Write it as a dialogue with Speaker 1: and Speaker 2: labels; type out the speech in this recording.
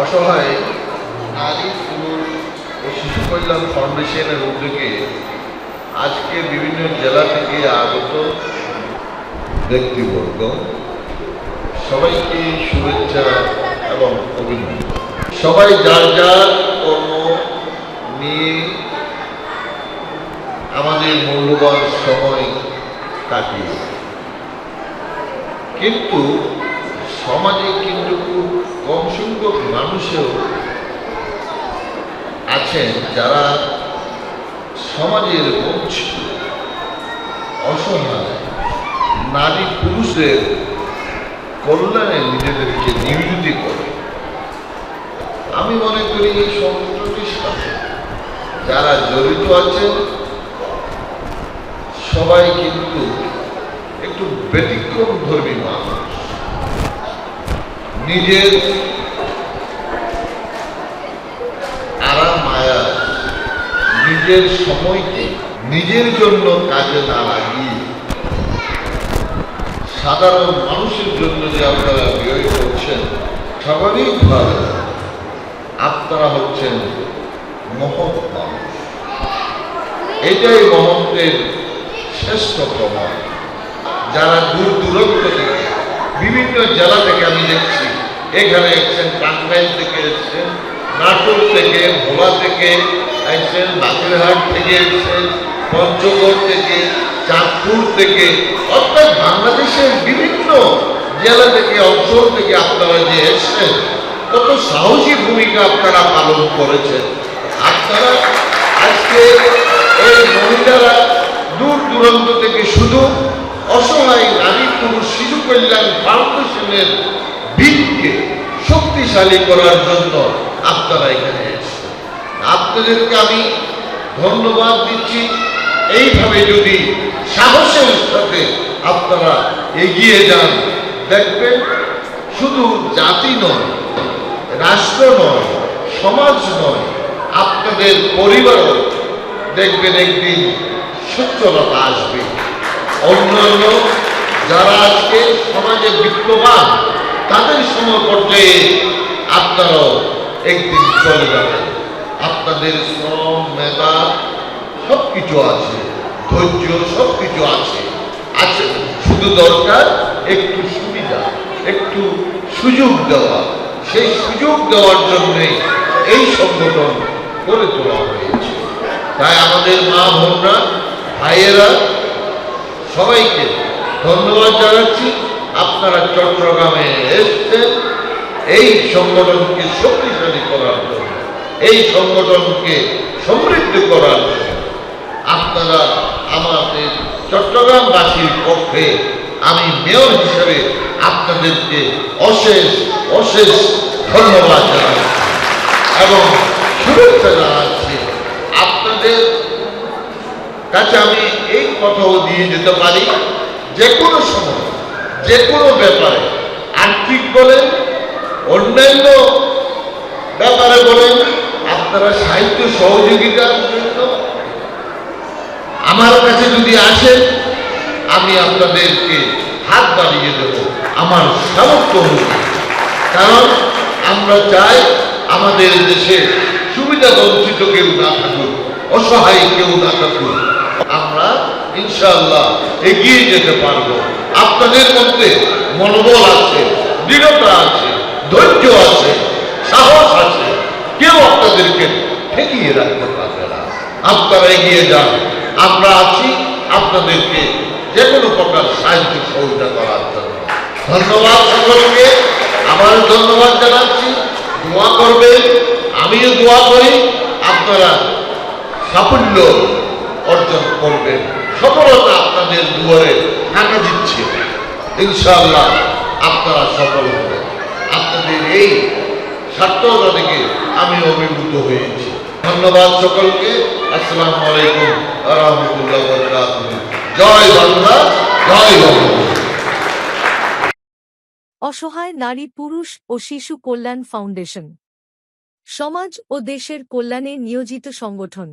Speaker 1: অসহায় নারী পুরুষ ও শিশু কল্যাণ ফাউন্ডেশনের উদ্যোগে আজকে বিভিন্ন জেলা থেকে আগত ব্যক্তিবর্গ সবাইকে শুভেচ্ছা এবং অভিনন্দন। সবাই যার যার কর্ম নিয়ে আমাদের মূল্যবান সময় কাটিয়ে কিন্তু সমাজে কিন্তু খুব কম সংখ্যক মানুষও আছেন যারা সমাজের বঞ্চিত অসহায়, নারী পুরুষদের কল্যাণে নিজেদেরকে নিয়োজিত করে। আমি মনে করি এই সংগঠনটির সাথে যারা জড়িত আছেন, সবাই কিন্তু একটু ব্যতিক্রম ধর্মী মানুষ। নিজের আরাম মায়া নিজের সময়কে নিজের জন্য কাজে না লাগিয়ে সাধারণ মানুষের জন্য যে আপনারা ব্যয় করছেন, স্বাভাবিকভাবে আপনারা হচ্ছেন মহৎ মানুষ। এটাই মহত্বের শ্রেষ্ঠ প্রমাণ। যারা দূর দূরান্ত থেকে বিভিন্ন জেলা থেকে আমি দেখছি, এখানে এসছেন টাঙ্গাইল থেকে এসছেন, নাটোর থেকে, ভোলা থেকে এসছেন, বাগেরহাট থেকে এসছেন, পঞ্চগড় থেকে, চাঁদপুর থেকে, অর্থাৎ বাংলাদেশের বিভিন্ন জেলা থেকে, অঞ্চল থেকে আপনারা যে এসছেন, কত সাহসী ভূমিকা আপনারা পালন করেছেন। আপনারা আজকে এই মহিলারা দূর দূরান্ত থেকে শুধু অসহায় শিশু কল্যাণ ফাউন্ডেশনের বীজকে শক্তিশালী করার জন্য আপনারা এখানে এসেছেন। আপনাদেরকে আমি ধন্যবাদ দিচ্ছি। এইভাবে যদি সাহসের সাথে আপনারা এগিয়ে যান, দেখবেন শুধু জাতি নয়, রাষ্ট্র নয়, সমাজ নয়, আপনাদের পরিবারও দেখবেন একদিন সচ্ছলতা আসবে। অন্যান্য সমাজে বিত্তবান তাদের সময় পর্যায়ে আপনারাও একদিন চলে যাবেন। আপনাদের শ্রম, মেধা সব কিছু আছে, ধৈর্য সব কিছু আছে। আছে, শুধু দরকার একটু সুবিধা, একটু সুযোগ দেওয়া। সেই সুযোগ দেওয়ার জন্যই এই সংগঠন করে তোলা হয়েছে। তাই আমাদের মা বোনরা ভাইয়েরা, সবাইকে ধন্যবাদ জানাচ্ছি। আপনারা চট্টগ্রামে এসছেন। এই সংগঠনকে শক্তিশালী করার জন্য, এই সংগঠনকে সমৃদ্ধ করার জন্য আপনারা আমাদের চট্টগ্রামবাসীর পক্ষে আমি মেয়র হিসেবে আপনাদেরকে অশেষ অশেষ ধন্যবাদ জানাচ্ছি। এবং শুভেচ্ছা জানাচ্ছি আপনাদের কাছে আমি এই কথাও দিয়ে যেতে পারি। যে কোনো সময় যে কোনো ব্যাপারে আর্থিক বলেন, অন্যান্য ব্যাপারে বলেন, আপনারা সাহিত্য সহযোগিতার আমার কাছে যদি আসেন, আমি আপনাদেরকে হাত বাড়িয়ে দেব, আমার সামর্থ্য অনুযায়ী। কারণ আমরা চাই আমাদের দেশে সুবিধা বঞ্চিত কেউ না থাকুক, অসহায় কেউ না থাকুক। আমরা ইনশাআল্লাহ এগিয়ে যেতে পারব। আপনাদের মধ্যে মনোবল আছে, দৃঢ়তা আছে, ধৈর্য আছে, সাহস আছে। কেউ আপনাদেরকে ঠেকিয়ে রাখতে পারবে না। আপনারা এগিয়ে যান। আমরা আছি আপনাদেরকে যে কোনো প্রকার সাহায্য সহযোগিতা করার জন্য। ধন্যবাদ সকলকে। আবার ধন্যবাদ জানাচ্ছি। দোয়া করবেন। আমিও দোয়া করি। আপনারা সাফল্য সফলতা আপনাদের দুয়ারে টাকা দিচ্ছে। ইনশাআল্লাহ আপনারা সফল হবেন। আপনাদের এই সার্থকতা থেকে আমি অভিভূত হয়েছি। ধন্যবাদ সকলকে। আসসালামু আলাইকুম রহমতুল্লাহ জয় বাংলা, জয় বঙ্গবন্ধু
Speaker 2: অসহায় নারী, পুরুষ ও শিশু কল্যাণ ফাউন্ডেশন। সমাজ ও দেশের কল্যাণে নিয়োজিত সংগঠন।